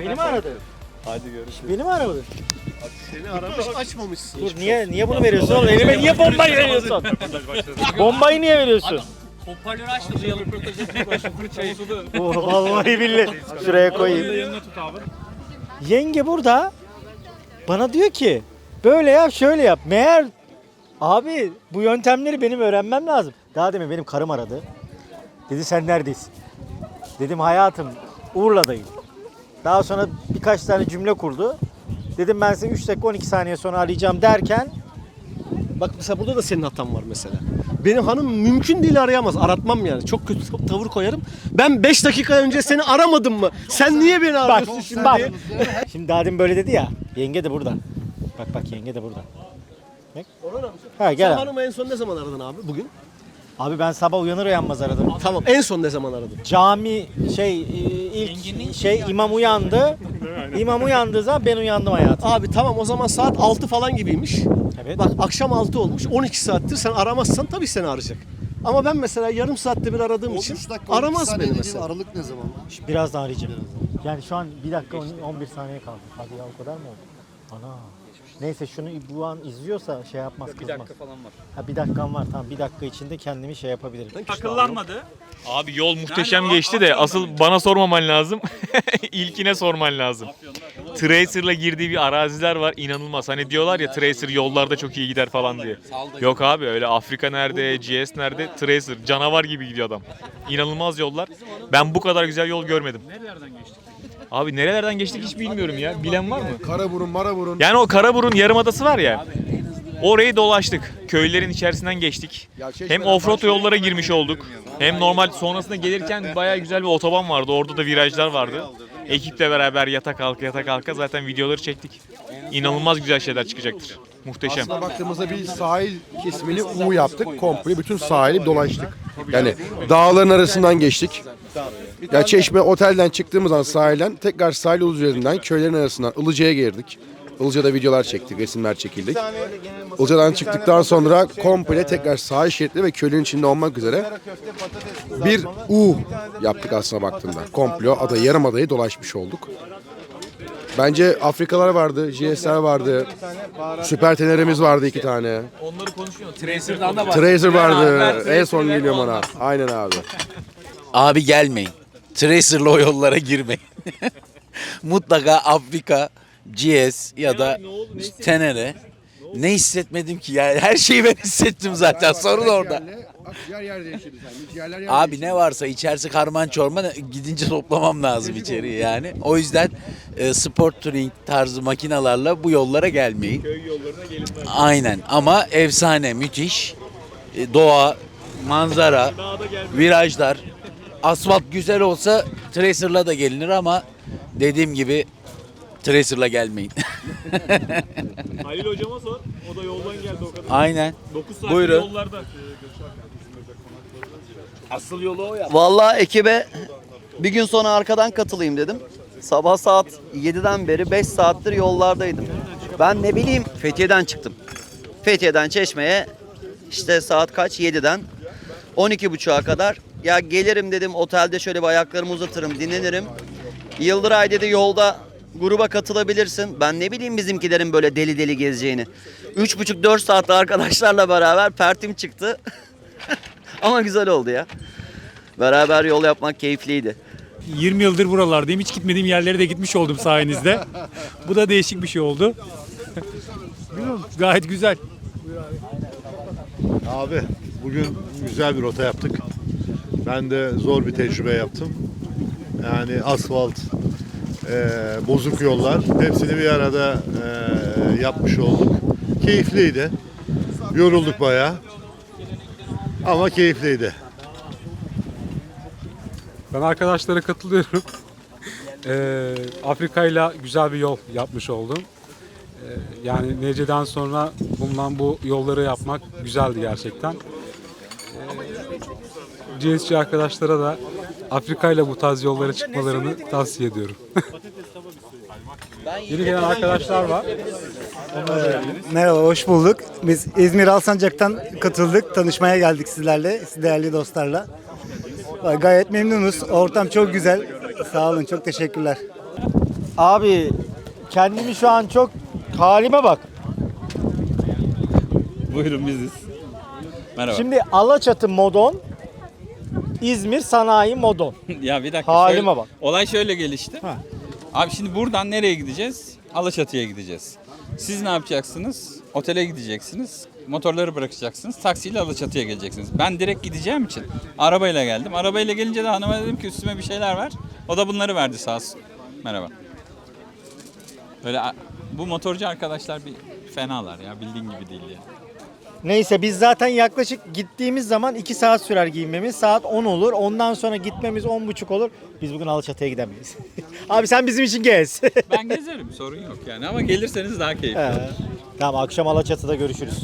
Beni mi aradı? Hadi görüşürüz. Beni mi aradı? Seni aramış açmamışsın. Dur niye niye bunu veriyorsun oğlum? Elime niye bombayı veriyorsun? bombayı niye veriyorsun? Hoparlörü aç da duyalım. Oh, vallahi billahi. Şuraya koyayım. Yenge burada bana diyor ki böyle yap şöyle yap. Meğer abi bu yöntemleri benim öğrenmem lazım. Daha demin benim karım aradı. Dedi sen neredesin? Dedim hayatım Urla'dayım. Daha sonra birkaç tane cümle kurdu. Dedim ben seni 3 dakika 12 saniye sonra arayacağım derken Bak mesela burada da senin hatan var mesela. Benim hanım mümkün değil arayamaz. Aratmam yani. Çok kötü tavır koyarım. Ben 5 dakika önce seni aramadım mı? Sen niye beni bak arıyorsun şimdi? bak. Şimdi daha demin böyle dedi ya. Yenge de burada. Bak bak yenge de burada. Bak. Ha Sen gel abi. hanımı en son ne zaman aradın abi? Bugün? Abi ben sabah uyanır uyanmaz aradım. Tamam. En son ne zaman aradın? Cami şey e, ilk şey imam uyandı. İmam uyandığı zaman ben uyandım hayatım. Abi tamam o zaman saat 6 falan gibiymiş. Evet. Bak akşam 6 olmuş. 12 saattir sen aramazsan tabii seni arayacak. Ama ben mesela yarım saatte bir aradığım için 13 dakika 12 aramaz saniye beni dediğin mesela. Aralık ne zaman? Birazdan arayacağım. Yani şu an bir dakika on- 11 saniye kaldı. Hadi ya o kadar mı oldu? Ana. Neyse şunu bu an izliyorsa şey yapmaz Bir kızmaz. dakika falan var. Ha bir dakikam var tamam bir dakika içinde kendimi şey yapabilirim. Akıllanmadı. Abi yol muhteşem Yani geçti de asıl bence. bana sormaman lazım. İlkine sorman lazım. Tracer'la girdiği bir araziler var inanılmaz. Hani diyorlar ya Tracer yollarda çok iyi gider falan diye. Yok abi öyle Afrika nerede, GS nerede? Tracer canavar gibi gidiyor adam. İnanılmaz yollar. Ben bu kadar güzel yol görmedim. Nerelerden geçtik? Abi nerelerden geçtik hiç bilmiyorum ya. Bilen var mı? Karaburun, Maraburun. Yani o Karaburun Yarımadası var ya. Orayı dolaştık. Köylerin içerisinden geçtik. Hem offroad yollara girmiş olduk. Hem normal sonrasında gelirken bayağı güzel bir otoban vardı. Orada da virajlar vardı. Ekiple beraber yata kalka yata kalka zaten videoları çektik. İnanılmaz güzel şeyler çıkacaktır. Muhteşem. Aslında baktığımızda bir sahil kesimini U yaptık. Komple bütün sahili dolaştık. Yani dağların arasından geçtik. Ya Çeşme otelden çıktığımız an sahilden tekrar sahil üzerinden köylerin arasından Ilıca'ya girdik. Ilıca'da videolar çektik, resimler çekildik. Ilıca'dan çıktıktan sonra komple tekrar sahil şeritleri ve köylerin içinde olmak üzere bir U yaptık aslına baktığında. Komple ada yarım adayı dolaşmış olduk. Bence Afrikalar vardı, GS'ler vardı, Süper Tener'imiz vardı iki tane. Onları konuşuyor. Tracer'dan da Tracer vardı, en son geliyor bana. Aynen abi. Abi gelmeyin. Tracer'la o yollara girmeyin. Mutlaka Afrika, GS ya da Tenere. Ne hissetmedim ki ya? Her şeyi ben hissettim zaten. Sorun orada. Yer yer değişirdi Yerler yer Abi ne varsa içerisi karman çorman gidince toplamam lazım içeriye yani. O yüzden e, sport touring tarzı makinalarla bu yollara gelmeyin. Köy yollarına gelinmez. Aynen ama efsane, müthiş. E, doğa, manzara, virajlar. Asfalt güzel olsa Tracer'la da gelinir ama dediğim gibi Tracer'la gelmeyin. Halil hocama sor. O da yoldan geldi o kadar. Aynen. 9 saat Buyurun. yollarda. Asıl yolu o ya. Vallahi ekibe bir gün sonra arkadan katılayım dedim. Sabah saat 7'den beri 5 saattir yollardaydım. Ben ne bileyim Fethiye'den çıktım. Fethiye'den Çeşme'ye işte saat kaç? 7'den 12.30'a kadar. Ya gelirim dedim otelde şöyle bir ayaklarımı uzatırım dinlenirim. Yıldıray dedi yolda gruba katılabilirsin. Ben ne bileyim bizimkilerin böyle deli deli gezeceğini. 3,5-4 saatte arkadaşlarla beraber pertim çıktı. Ama güzel oldu ya. Beraber yol yapmak keyifliydi. 20 yıldır buralardayım. Hiç gitmediğim yerlere de gitmiş oldum sayenizde. Bu da değişik bir şey oldu. Gayet güzel. Abi bugün güzel bir rota yaptık. Ben de zor bir tecrübe yaptım. Yani asfalt, eee, bozuk yollar hepsini bir arada eee, yapmış olduk. Keyifliydi. Yorulduk bayağı. Ama keyifliydi. Ben arkadaşlara katılıyorum. Ee, Afrika ile güzel bir yol yapmış oldum. Ee, yani Nece'den sonra bulunan bu yolları yapmak güzeldi gerçekten. Ee, GSC arkadaşlara da Afrika ile bu tarz yollara çıkmalarını tavsiye ediyorum. Yeni gelen arkadaşlar var. Merhaba, hoş bulduk. Biz İzmir Alsancak'tan katıldık. Tanışmaya geldik sizlerle, siz değerli dostlarla. Gayet memnunuz. Ortam çok güzel. Sağ olun, çok teşekkürler. Abi kendimi şu an çok halime bak. Buyurun biziz. Merhaba. Şimdi Alaçatı Modon, İzmir Sanayi Modon. ya bir dakika. Halime şöyle- bak. Olay şöyle gelişti. Abi şimdi buradan nereye gideceğiz? Alaçatı'ya gideceğiz. Siz ne yapacaksınız? Otele gideceksiniz. Motorları bırakacaksınız. Taksiyle Alaçatı'ya geleceksiniz. Ben direkt gideceğim için arabayla geldim. Arabayla gelince de hanıma dedim ki üstüme bir şeyler var. O da bunları verdi sağ olsun. Merhaba. Böyle bu motorcu arkadaşlar bir fenalar ya bildiğin gibi değil ya. Neyse biz zaten yaklaşık gittiğimiz zaman 2 saat sürer giyinmemiz. Saat 10 olur. Ondan sonra gitmemiz 10.30 olur. Biz bugün Alaçatı'ya gidemeyiz. Abi sen bizim için gez. Ben gezerim sorun yok yani ama gelirseniz daha keyifli. He. tamam akşam Alaçatı'da görüşürüz.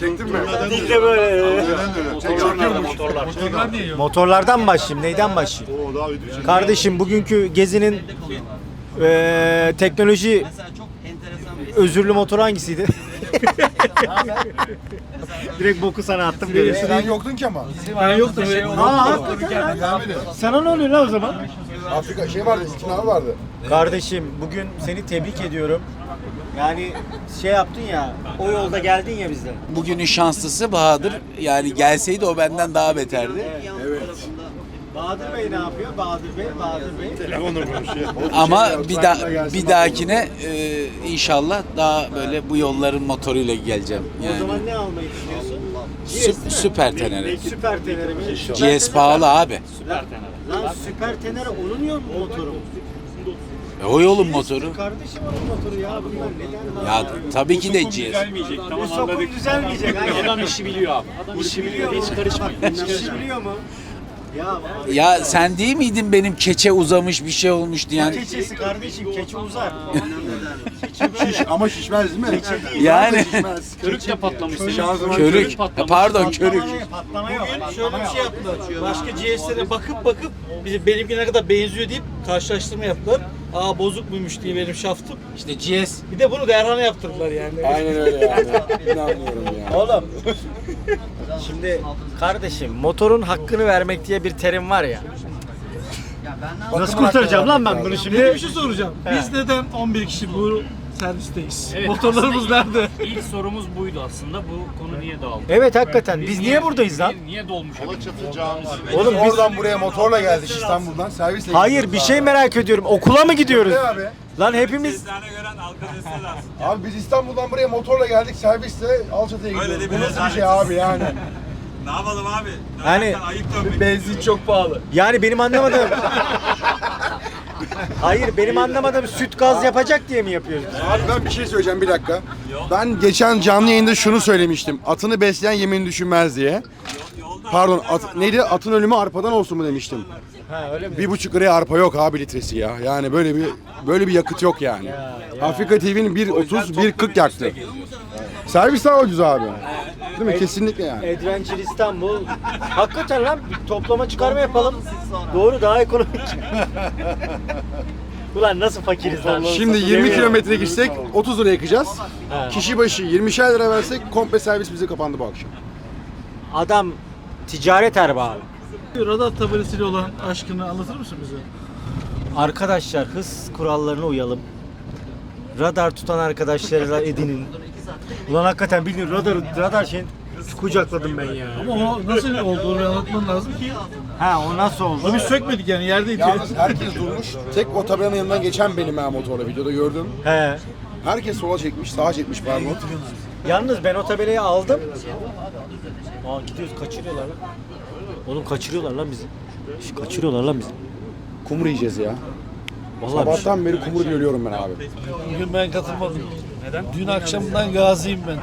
Çektin mi? Dilde böyle. Motorlardan mı başlayayım? Neyden başlayayım? Kardeşim bugünkü gezinin eee, teknoloji özürlü motoru hangisiydi? Direkt boku sana attım. Sen yoktun ki ama. Ben yoktum. Aa, hakikaten lan. Sana ne oluyor lan o zaman? Afrika şey vardı, İlkin abi vardı. Kardeşim bugün seni tebrik ediyorum. Yani şey yaptın ya, o yolda geldin ya bizden. Bugünün şanslısı Bahadır. Yani gelseydi o benden daha beterdi. Bahadır Bey ne yapıyor? Bahadır Bey, Bahadır Bey. Ama bir da bir dahakine e, inşallah daha böyle bu yolların motoruyla geleceğim. O Yani zaman ne almayı düşünüyorsun? Sü- süper tenere. Süper tenere mi? GS pahalı abi. Lan süper tenere onun yok mu motoru? E, o yolun motoru. Kardeşim onun motoru ya bunlar neden? Ya tabii ki de GS. Bu sokun düzelmeyecek. Adam işi biliyor abi. Adam işi biliyor? Hiç karışmayın. İşi biliyor mu? Ya abi. Ya sen değil miydin benim keçe uzamış bir şey olmuş diyen? Keçesi kardeşim keçi uzar. Şiş, ama şişmez değil mi? Yani Körük de patlamış. körük. Ha, Pardon körük. Patlama yok. Şöyle bir şey yaptılar. Başka GS'lere bakıp bakıp bize benimki ne kadar benziyor deyip karşılaştırma yaptılar. Aa bozuk muymuş diye benim şaftım. İşte GS. Bir de bunu Derhan'a yaptırdılar yani. Aynen öyle yani. İnanmıyorum ya. Oğlum. Şimdi kardeşim motorun hakkını vermek diye bir terim var ya. Nasıl kurtaracağım lan ben bunu şimdi? Bir şey soracağım. Biz neden 11 kişi bu servisteyiz? Motorlarımız nerede? İlk sorumuz buydu aslında. Bu konu niye dağıldı? Evet hakikaten biz niye buradayız lan? Niye dolmuş? Oğlum biz Oradan buraya motorla geldik İstanbul'dan servisle Hayır bir şey merak ediyorum. Okula mı gidiyoruz? Ne abi? Lan hepimiz. Abi biz İstanbul'dan buraya motorla geldik servisle Alçatı'ya gidiyoruz. Bu nasıl bir şey abi yani? Ne yapalım abi? hani Ayıp dönmek. Benzin çok pahalı. yani benim anlamadığım Hayır benim anlamadığım süt gaz yapacak diye mi yapıyoruz? Abi ben bir şey söyleyeceğim bir dakika. Ben geçen canlı yayında şunu söylemiştim. Atını besleyen yemin düşünmez diye. Pardon at, neydi? Atın ölümü arpadan olsun mu demiştim. Ha öyle mi? Bir buçuk liraya arpa yok abi litresi ya. Yani böyle bir böyle bir yakıt yok yani. Afrika TV'nin 1.30 1.40 yaktı. Servis daha ucuz abi. Değil mi? Kesinlikle yani. Adventure İstanbul. Hakikaten lan bir toplama çıkarma yapalım. Doğru daha ekonomik. Ulan nasıl fakiriz lan? Şimdi 20 kilometre gitsek 30 lira yakacağız. Kişi başı 20'şer lira versek komple servis bize kapandı bu akşam. Adam ticaret erbabı. Radar tabelasıyla olan aşkını anlatır mısın bize? Arkadaşlar hız kurallarına uyalım. Radar tutan arkadaşlarla edinin. Ulan hakikaten bilmiyorum radar radar şeyin kucakladım ben ya. Ama o nasıl olduğunu anlatman lazım ki. Ha o nasıl oldu? Biz sökmedik yani yerdeydi. Yalnız herkes durmuş. Tek o tabelanın yanından geçen benim ha motorla videoda gördüm. He. Herkes sola çekmiş, sağa çekmiş pardon. Yalnız ben o tabelayı aldım. Aa gidiyoruz kaçırıyorlar lan. Oğlum kaçırıyorlar lan bizi. Şş, kaçırıyorlar lan bizi. Kumru yiyeceğiz ya. Vallahi bir şey- Sabahtan beri kumru görüyorum ben abi. Bugün ben katılmadım. Neden? Dün akşamdan gaziyim ben.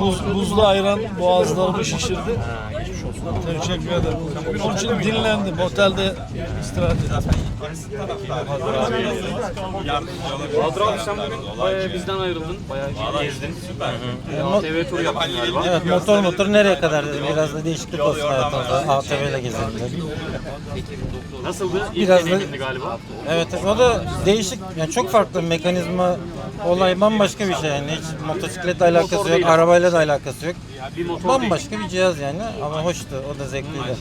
Buz, buzlu ayran boğazlarımı şişirdi. Teşekkür ederim. Onun için dinlendim. Otelde istirahat ettim. bizden ayrıldın. Bayağı gezdin. ATV turu yaptın galiba. Evet motor motor nereye kadar dedim. Biraz da değişiklik olsun hayatımızda. ATV ile gezelim dedim. Nasıldı? İlk Biraz da- deneyimdi galiba. Evet o da değişik. Yani çok farklı bir mekanizma. Olay bambaşka bir şey yani. Hiç motosikletle alakası yok. değil. Arabayla da alakası yok. Bir motor Bambaşka bir cihaz yani ama hoştu. O da zevkliydi.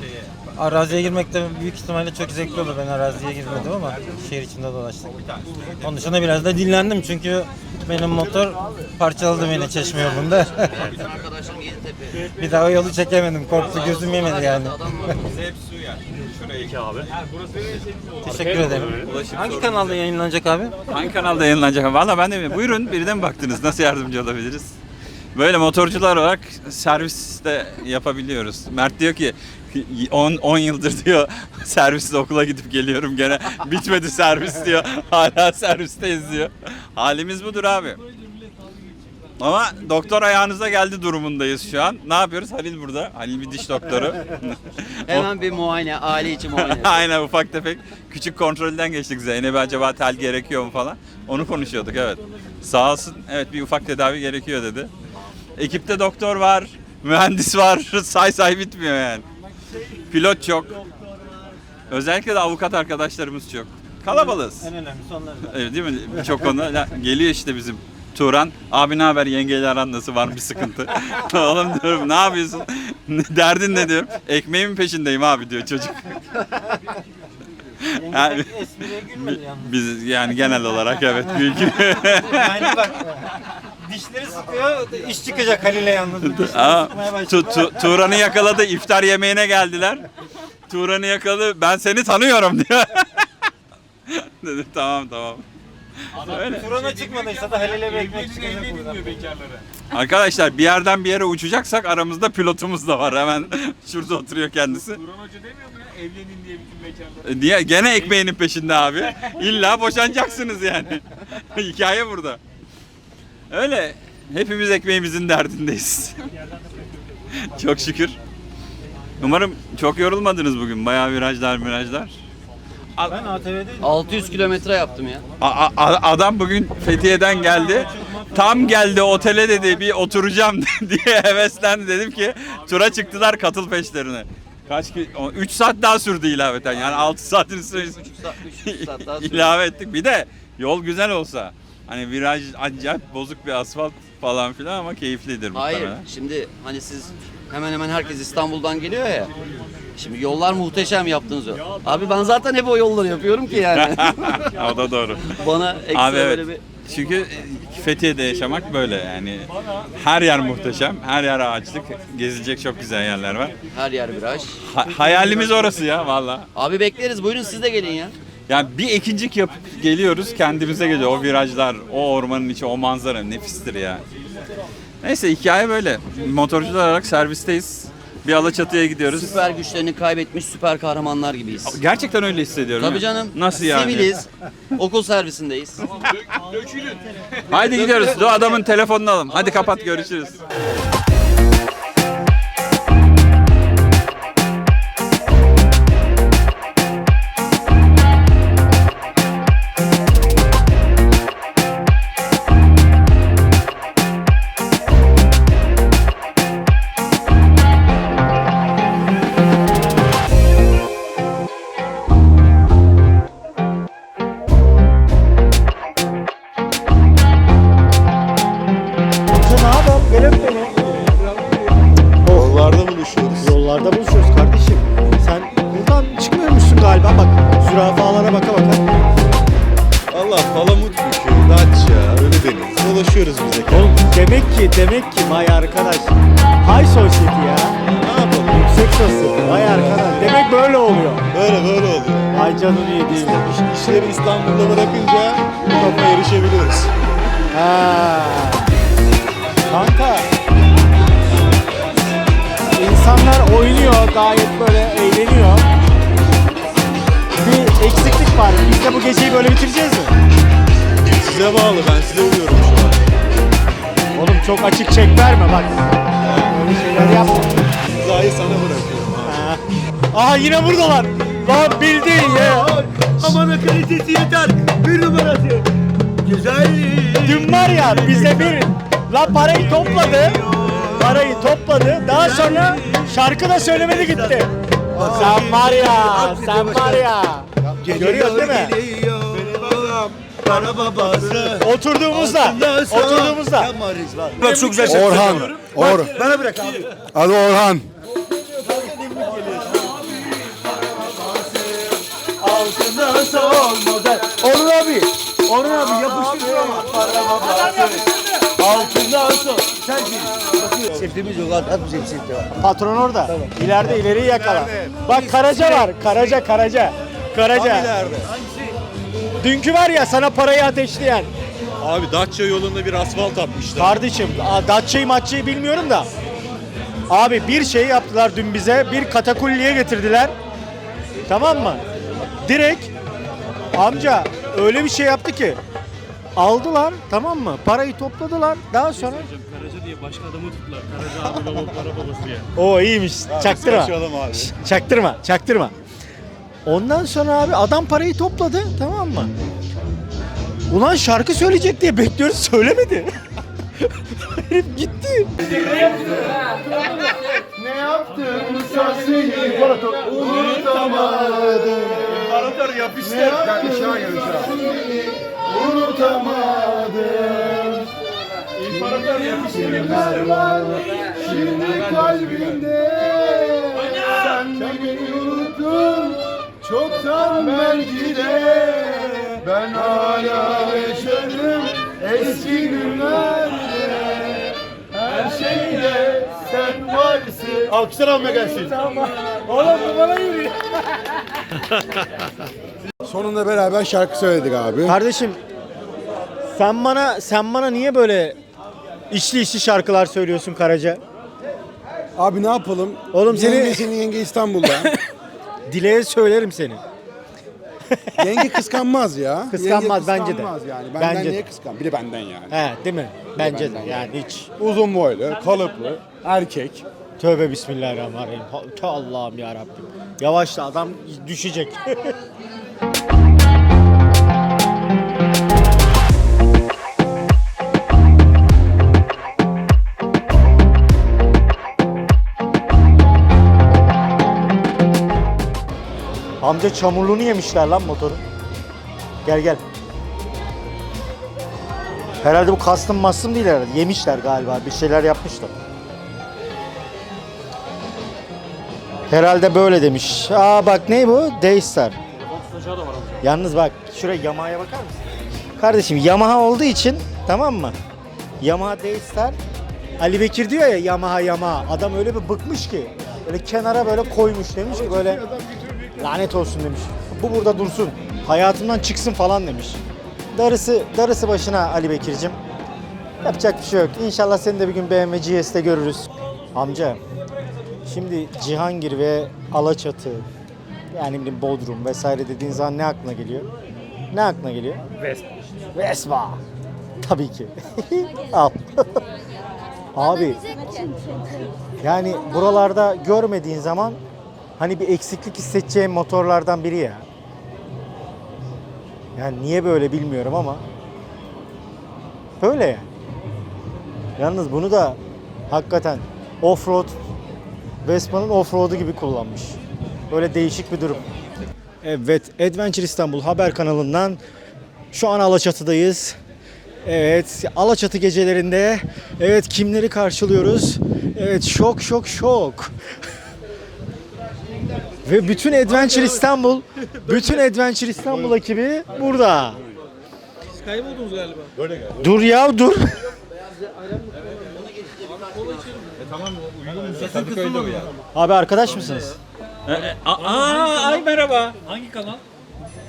Araziye girmek de büyük ihtimalle çok zevkli olur. Ben araziye girmedim ama şehir içinde dolaştık. Onun dışında biraz da dinlendim çünkü benim motor parçaladı beni çeşme yolunda. Bir daha o yolu çekemedim. Korktu gözüm yemedi yani. Abi. Teşekkür ederim. Hangi kanalda yayınlanacak abi? Hangi kanalda yayınlanacak? Valla ben de bilmiyorum. Buyurun birden mi baktınız? Nasıl yardımcı olabiliriz? Böyle motorcular olarak servis de yapabiliyoruz. Mert diyor ki 10 10 yıldır diyor serviste okula gidip geliyorum gene bitmedi servis diyor. Hala servisteyiz diyor. Halimiz budur abi. Ama doktor ayağınıza geldi durumundayız şu an. Ne yapıyoruz? Halil burada. Halil bir diş doktoru. Hemen bir muayene, aile içi muayene. Aynen ufak tefek küçük kontrolden geçtik Zeynep'e acaba tel gerekiyor mu falan. Onu konuşuyorduk evet. Sağ olsun evet bir ufak tedavi gerekiyor dedi. Ekipte doktor var, mühendis var, say say bitmiyor yani. Pilot çok. Özellikle de avukat arkadaşlarımız çok. Kalabalığız. En önemlisi onlar. Evet, değil mi? Birçok konu. Geliyor işte bizim Turan. Abi ne haber yengeyle aran nasıl var mı bir sıkıntı? Oğlum diyorum ne yapıyorsun? Derdin ne diyorum? Ekmeğimin peşindeyim abi diyor çocuk. Yani- espriye gülmedi yalnız. Biz yani genel olarak evet büyük. Yani bak dişleri sıkıyor, iş çıkacak Halil'e yalnız. Aa, tu, tu, Turan'ı yakaladı iftar yemeğine geldiler. Turan'ı yakaladı ben seni tanıyorum diyor. Dedim tamam tamam. Öyle. Turan'a çıkmadıysa da Halil'e bir ekmek çıkacak buradan. Arkadaşlar bir yerden bir yere uçacaksak aramızda pilotumuz da var hemen şurada oturuyor kendisi. Turan Hoca demiyor mu ya evlenin diye bütün bekarlar. E, Niye? Gene ekmeğinin peşinde abi. İlla boşanacaksınız yani. Hikaye burada. Öyle. Hepimiz ekmeğimizin derdindeyiz. çok şükür. Umarım çok yorulmadınız bugün. Bayağı virajlar virajlar. Ben ATV'de 600 kilometre yaptım ya. A- a- adam bugün Fethiye'den geldi. Tam geldi otele dedi bir oturacağım diye heveslendi. Dedim ki tura çıktılar katıl peşlerine. Kaç ki 3 saat daha sürdü ilaveten. Yani 6 saatin üstüne saat- saat daha sürdü. ilave ettik. Bir de yol güzel olsa hani viraj acayip bozuk bir asfalt falan filan ama keyiflidir Hayır. muhtemelen. Şimdi hani siz hemen hemen herkes İstanbul'dan geliyor ya. Şimdi yollar muhteşem yaptınız o. Abi ben zaten hep o yolları yapıyorum ki yani. o da doğru. Bana ekstra Abi evet. böyle bir Çünkü e, Fethiye'de yaşamak böyle yani. Her yer muhteşem, her yer ağaçlık. Gezilecek çok güzel yerler var. her yer viraj. Ha- hayalimiz orası ya valla. Abi bekleriz. Buyurun siz de gelin ya. Yani bir ekincik yapıp geliyoruz kendimize geliyor. O virajlar, o ormanın içi, o manzara nefistir ya. Neyse hikaye böyle. Motorcular olarak servisteyiz. Bir Alaçatı'ya gidiyoruz. Süper güçlerini kaybetmiş süper kahramanlar gibiyiz. Gerçekten öyle hissediyorum. Tabii ya. canım. Nasıl yani? Siviliz. Okul servisindeyiz. Haydi gidiyoruz. Dur adamın telefonunu alalım. Hadi kapat görüşürüz. Size bağlı ben size uyuyorum şu an. Oğlum çok açık çek verme bak. Öyle şeyler yapma. Zahı sana bırakıyorum. Ha. Aha yine buradalar. Lan bildin ya. Aman kalitesi yeter. Bir numarası. Güzel. Dün var ya bize bir lan parayı topladı. Parayı topladı. Daha sonra şarkı da söylemedi gitti. Sen var ya, sen var ya. Görüyorsun değil mi? Para babası. Oturduğumuzda, oturduğumuzda. Bak çok güzel Orhan. Or Bana bırak abi. Adı Orhan. Altından sol model. Orhan abi. Orhan abi yapıştır şurama. Para babası. Altından sol. Sen kim? Septimiz yok. At, at bize septi var. Patron orada. İleride ileriyi yakala. Bak Karaca var. Karaca, Karaca. Karaca. Dünkü var ya sana parayı ateşleyen. Abi Datça yolunda bir asfalt atmışlar. Kardeşim, Datça'yı matçayı bilmiyorum da. Abi bir şey yaptılar dün bize. Bir katakulliye getirdiler. Tamam mı? Direkt amca öyle bir şey yaptı ki aldılar tamam mı? Parayı topladılar. Daha sonra Karaca diye başka adamı tuttular. Karaca abi baba para babası diye. o iyiymiş. Çaktırma. Çaktırma, çaktırma. Ondan sonra abi adam parayı topladı tamam mı? Ulan şarkı söyleyecek diye bekliyoruz söylemedi. Herif gitti. İmparator yapıştır. İmparator yapıştır. Şimdi kalbimde sen de beni çoktan belki de ben hala yaşarım eski günlerde her şeyde sen varsın. Alkışlar almaya gelsin. Oğlum bu bana yürüyor. Sonunda beraber şarkı söyledik abi. Kardeşim sen bana sen bana niye böyle içli içli şarkılar söylüyorsun Karaca? Abi ne yapalım? Oğlum seni- Yenge senin yenge İstanbul'da. Dileğe söylerim seni. yenge kıskanmaz ya. Kıskanmaz, Yenge bence de. kıskanmaz yani. Benden Bence de. niye kıskan? Bir de benden yani. He değil mi? Bence de benden yani hiç. Uzun boylu, kalıplı, erkek. Tövbe bismillahirrahmanirrahim. Ha- Tö Allah'ım ya Rabbim. Yavaşla adam düşecek. Amca çamurluğunu yemişler lan motorun. Gel gel. Herhalde bu kastım mastım değil herhalde. Yemişler galiba. Bir şeyler yapmışlar. Herhalde böyle demiş. Aa bak ne bu? Daystar. Yalnız bak şuraya Yamaha'ya bakar mısın? Kardeşim Yamaha olduğu için tamam mı? Yamaha Daystar. Ali Bekir diyor ya Yamaha Yamaha. Adam öyle bir bıkmış ki. Böyle kenara böyle koymuş demiş ki böyle lanet olsun demiş. Bu burada dursun. Hayatımdan çıksın falan demiş. Darısı, darısı başına Ali Bekir'cim. Yapacak bir şey yok. İnşallah seni de bir gün BMW GS'te görürüz. Amca, şimdi Cihangir ve Alaçatı, yani bileyim Bodrum vesaire dediğin zaman ne aklına geliyor? Ne aklına geliyor? Vespa. Vespa. Tabii ki. Al. Abi, yani buralarda görmediğin zaman hani bir eksiklik hissedeceğin motorlardan biri ya. Yani niye böyle bilmiyorum ama böyle yani. Yalnız bunu da hakikaten offroad Vespa'nın offroad'u gibi kullanmış. Böyle değişik bir durum. Evet, Adventure İstanbul haber kanalından şu an Alaçatı'dayız. Evet, Alaçatı gecelerinde evet kimleri karşılıyoruz? Evet, şok şok şok. Ve bütün Adventure İstanbul, bütün Adventure İstanbul ekibi burada. Kayboldunuz galiba. Dur ya dur. O ya. Abi arkadaş mısınız? Aa, ay merhaba. Hangi kanal?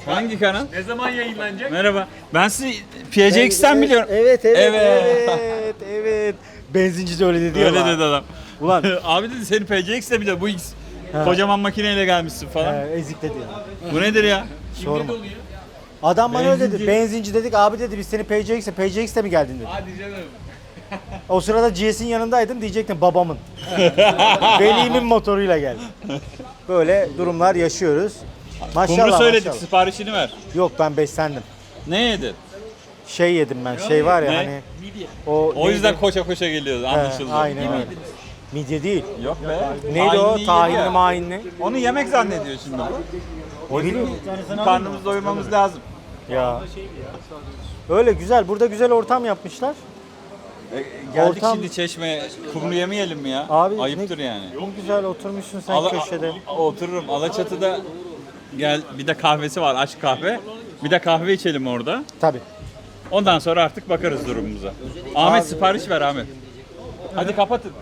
Hangi kanal? Ne zaman yayınlanacak? Merhaba. Ben sizi PCX'ten biliyorum. Evet evet Evet. evet evet. Benzinci de öyle dedi ya. Öyle lan. dedi adam. Ulan Abi dedi seni PCX'te biliyor. Bu X Kocaman makineyle gelmişsin falan. He, ezik dedi ya. Bu nedir ya? Sorma. Adam bana öyle dedi. Benzinci. Dedik abi dedi biz seni PCX'e PCX'te mi geldin dedi. Hadi canım. O sırada GS'in yanındaydım diyecektim babamın. Velimin motoruyla geldim. Böyle durumlar yaşıyoruz. Maşallah Kumru söyledik maşallah. siparişini ver. Yok ben beslendim. Ne yedin? Şey yedim ben şey var ya Ne? hani o O yüzden neydi? koşa koşa geliyordu He, anlaşıldı. aynen öyle. Midye değil. Yok be. Neydi o? Tahinli Tahinli mahinli. Onu yemek zannediyor şimdi bu. Ne bileyim. Karnımızı doyurmamız lazım. Ya. Öyle güzel. Burada güzel ortam yapmışlar. Geldik Ortam- şimdi çeşmeye. Kumru yemeyelim mi ya? Abi Ayıptır ne, yani. Ne güzel oturmuşsun sen Ala- köşede. Otururum. Alaçatı'da gel bir de kahvesi var aç kahve. Bir de kahve içelim orada. Tabii. Ondan sonra artık bakarız durumumuza. Ahmet sipariş ver Ahmet. Hadi kapatın.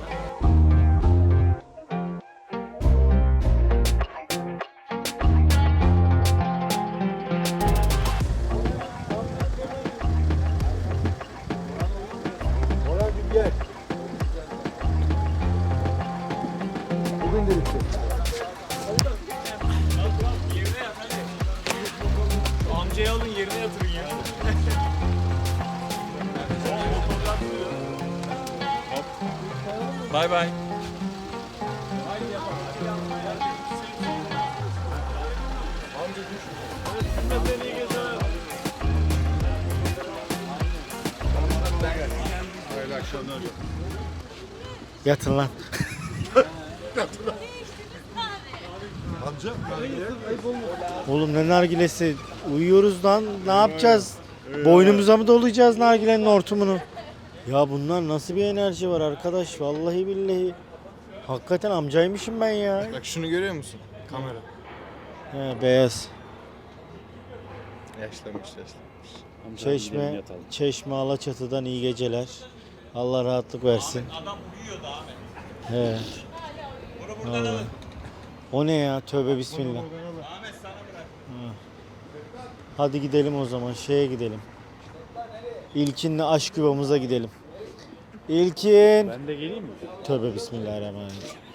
Oğlum ne nargilesi? Uyuyoruz lan. Ne yapacağız? Boynumuza mı dolayacağız nargilenin hortumunu? Ya bunlar nasıl bir enerji var arkadaş? Vallahi billahi. Hakikaten amcaymışım ben ya. Bak şunu görüyor musun? Kamera. He, beyaz. Yaşlanmış yaşlanmış. Çeşme, Çeşme Alaçatı'dan iyi geceler. Allah rahatlık versin. Adam uyuyordu Ahmet. He. Bunu buradan alın. O ne ya? Tövbe bismillah. Hadi gidelim o zaman şeye gidelim. İlkin'le aşk yuvamıza gidelim. İlkin. Ben de geleyim mi? Tövbe bismillahirrahmanirrahim.